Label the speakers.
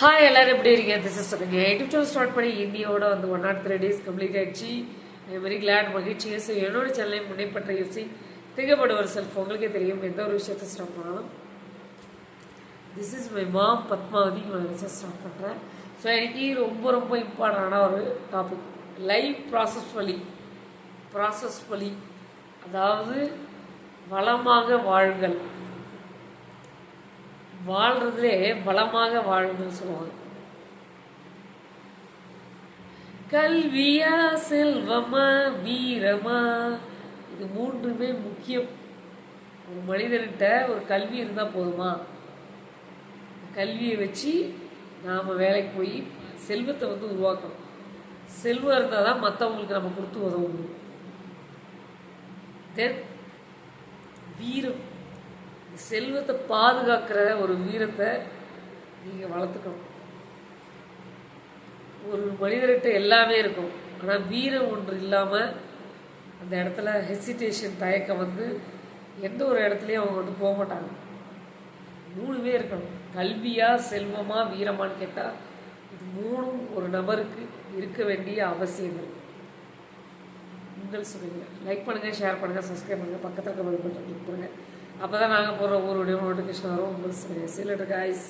Speaker 1: Hi எல்லாரும் எப்படி இருக்கீங்க? திஸ் இஸ் சொல்லுங்க யூடியூப் சேனல் ஸ்டார்ட் பண்ணி இந்தியோட வந்து one nought three days complete ஆயிடுச்சு. வெரி கிளாட் மகிழ்ச்சி ஸோ என்னோட சேனலை முன்னேற்ற யோசி திகப்படுவர் செல்ஃப் உங்களுக்கே தெரியும். எந்த ஒரு விஷயத்தை ஸ்டார்ட் பண்ணாலும். This is my mom Padmavathi. நான் வச்சு ஸ்டார்ட் பண்ணுறேன் ஸோ எனக்கு ரொம்ப ரொம்ப இம்பார்ட்டண்டான ஒரு டாபிக் லைவ் ப்ராசஸ் வழி ப்ராசஸ் வழி அதாவது வளமாக வாழ்கள் வாழ்றதுலே வளமாக வாழுங்கன்னு சொல்லுவாங்க. கல்வியா செல்வமா வீரமா? இது மூன்றுமே முக்கியம். ஒரு மனிதர்கிட்ட ஒரு கல்வி இருந்தால் போதுமா? கல்வியை வச்சு நாம் வேலைக்கு போய் செல்வத்தை வந்து உருவாக்கணும். செல்வம் இருந்தால் தான் மற்றவங்களுக்கு நம்ம கொடுத்து உதவ முடியும். தென் வீரம். செல்வத்தை பாதுகாக்கிற ஒரு வீரத்தை நீங்கள் வளர்த்துக்கணும். ஒரு மனிதர்கிட்ட எல்லாமே இருக்கும். ஆனால் வீரம் ஒன்று இல்லாமல் அந்த இடத்துல ஹெசிடேஷன் தயக்கம் வந்து எந்த ஒரு இடத்துலையும் அவங்க வந்து போக மாட்டாங்க. மூணுமே இருக்கணும். கல்வியா செல்வமா வீரமான்னு கேட்டால் இது மூணும் ஒரு நபருக்கு இருக்க வேண்டிய அவசியங்கள் உங்கள் சொல்லுங்கள் லைக் பண்ணுங்கள் ஷேர் பண்ணுங்கள் சப்ஸ்கிரைப் பண்ணுங்கள் பக்கத்தில் இருக்க பண்ணுங்கள் அப்போ தான் நாங்கள் போடுற ஊருடைய வீடியோ நோட்டிஃபிகேஷன் வரும் உங்கள் சொல்லுங்கள் காய்ஸ்